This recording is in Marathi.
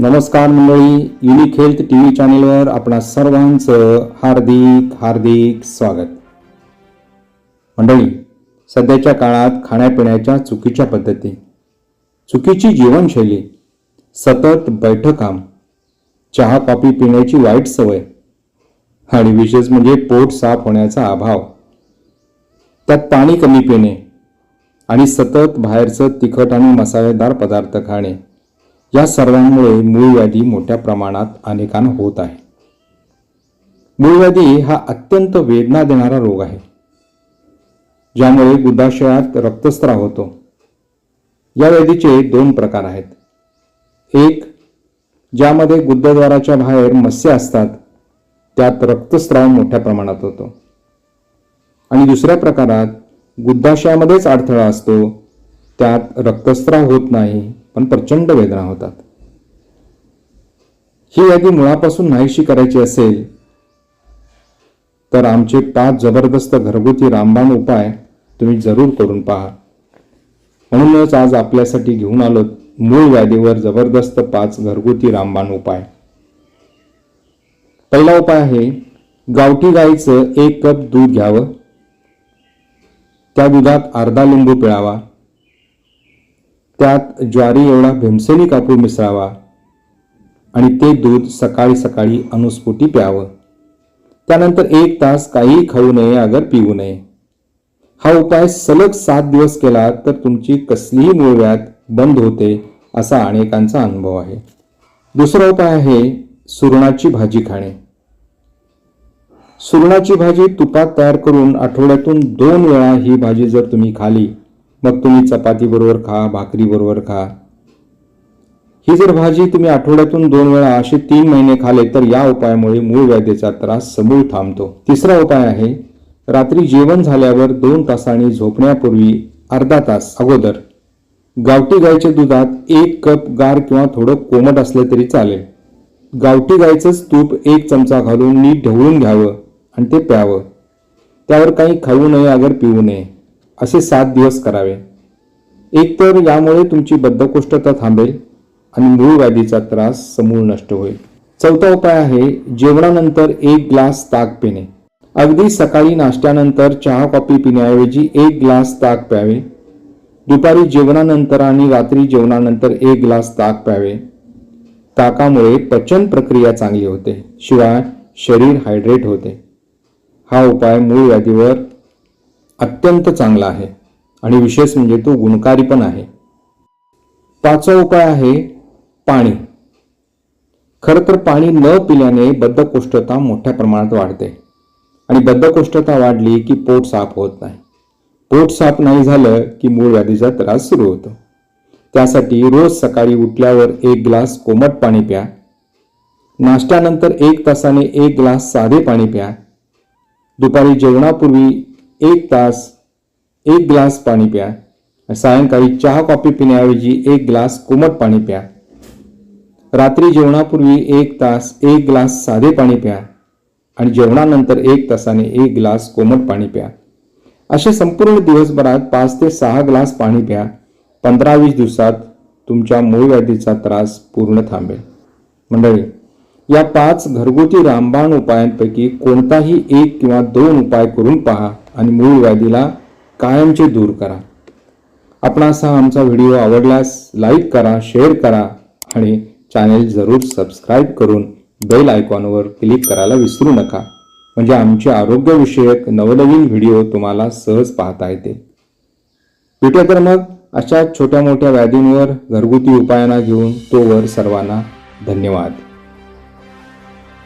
नमस्कार मंडळी युनिक हेल्थ टी व्ही चॅनेलवर आपणा सर्वांचं हार्दिक हार्दिक स्वागत. मंडळी सध्याच्या काळात खाण्यापिण्याच्या चुकीच्या पद्धती चुकीची जीवनशैली सतत बैठकाम चहा कॉफी पिण्याची वाईट सवय आणि विशेष म्हणजे पोट साफ होण्याचा अभाव त्यात पाणी कमी पिणे आणि सतत बाहेरचं तिखट आणि मसालेदार पदार्थ खाणे. या सर्वांमुळे मूळ व्याधी मोठ्या प्रमाणात अनेकांना होत आहे. मूळ व्याधी हा अत्यंत वेदना देणारा रोग आहे. ज्यामुळे गुदाशयात रक्तस्राव होतो. या व्याधीचे दोन प्रकार आहेत. एक ज्यामध्ये गुद्धद्वाराच्या बाहेर मत्स्य असतात. त्यात रक्तस्राव मोठ्या प्रमाणात होतो. आणि दुसऱ्या प्रकारात गुद्धाशयामध्येच अडथळा असतो. त्यात रक्तस्राव होत नाही. पण प्रचंड वेदना होतात. ही व्याधी मुळापासून नाहीशी करायची असेल तर आमचे पाच जबरदस्त घरगुती रामबाण उपाय तुम्ही जरूर करून पहा. म्हणूनच आज आपल्यासाठी घेऊन आलो मूळ व्याधीवर जबरदस्त पाच घरगुती रामबाण उपाय. पहिला उपाय आहे गावठी गाईचं एक कप दूध घ्यावं. त्या दुधात अर्धा लिंबू पिळावा. त्यात ज्वारी एवढा भीमसेनी कापूर मिसळावा आणि ते दूध सकाळी सकाळी अनुस्फुटी प्यावं. त्यानंतर एक तास काहीही खाऊ नये अगर पिऊ नये. हा उपाय सलग सात दिवस केला तर तुमची कसलीही मूळव्याध बंद होते असा अनेकांचा अनुभव आहे. दुसरा उपाय आहे सुरणाची भाजी खाणे. सुरणाची भाजी तुपात तयार करून आठवड्यातून दोन वेळा ही भाजी जर तुम्ही खाली मग तुम्ही चपाती बरोबर खा भाकरी बरोबर खा. ही जर भाजी तुम्ही आठवड्यातून दोन वेळा असे तीन महिने खाले तर या उपायामुळे मूळ व्याधीचा त्रास समूळ थांबतो. तिसरा उपाय आहे रात्री जेवण झाल्यावर दोन तासांनी झोपण्यापूर्वी अर्धा तास अगोदर. गावठी गायच्या दुधात एक कप गार किंवा थोडं कोमट असलं तरी चालेल. गावठी गायचंच तूप एक चमचा घालून नीट ढवळून घ्यावं आणि ते प्यावं. त्यावर काही खाऊ नये अगर पिऊ नये. असे सात दिवस करावे. एकतर यामुळे तुमची बद्धकोष्ठता थांबेल आणि मूळ व्याधीचा त्रास समूळ नष्ट होईल. चौथा उपाय आहे जेवणानंतर एक ग्लास ताक पिणे. अगदी सकाळी नाश्त्यानंतर चहा कॉफी पिण्याऐवजी एक ग्लास ताक प्यावे. दुपारी जेवणानंतर आणि रात्री जेवणानंतर एक ग्लास ताक प्यावे. ताकामुळे पचन प्रक्रिया चांगली होते. शिवाय शरीर हायड्रेट होते. हा उपाय मूळ व्याधीवर अत्यंत चांगला आहे आणि विशेष म्हणजे तो गुणकारी पण आहे. पाचवा उपाय आहे पाणी. खरं तर पाणी न पिल्याने बद्धकोष्ठता मोठ्या प्रमाणात वाढते आणि बद्धकोष्ठता वाढली की पोट साफ होत नाही. पोट साफ नाही झालं की मूळ व्याधीचा त्रास सुरू होतो. त्यासाठी रोज सकाळी उठल्यावर एक ग्लास कोमट पाणी प्या. नाश्त्यानंतर एक तासाने एक ग्लास साधे पाणी प्या. दुपारी जेवणापूर्वी एक तास एक ग्लास पाणी प्या. सायंकाळी चहा कॉफी पिण्याऐवजी एक ग्लास कोमट पाणी प्या. रात्री जेवणापूर्वी एक तास एक ग्लास साधे पाणी प्या. आणि जेवणानंतर एक तासाने एक ग्लास कोमट पाणी प्या. असे संपूर्ण दिवसभरात पाच ते सहा ग्लास पाणी प्या. पंधरा वीस दिवसात तुमच्या मूळ व्याधीचा त्रास पूर्ण थांबेल. मंडळी या पाच घरगुती रामबाण उपायांपैकी कोणताही एक किंवा दोन उपाय करून पहा. आणि मूळ व्याधीला कायमचे दूर करा. आपणास हा आमचा व्हिडिओ आवडल्यास लाईक करा शेअर करा आणि चॅनेल जरूर सबस्क्राईब करून बेल आयकॉनवर क्लिक करायला विसरू नका. म्हणजे आमचे आरोग्यविषयक नवनवीन व्हिडिओ तुम्हाला सहज पाहता येतील भेटूया तर मग अशा छोट्या मोठ्या व्याधींवर घरगुती उपायांना घेऊन तोवर सर्वांना धन्यवाद.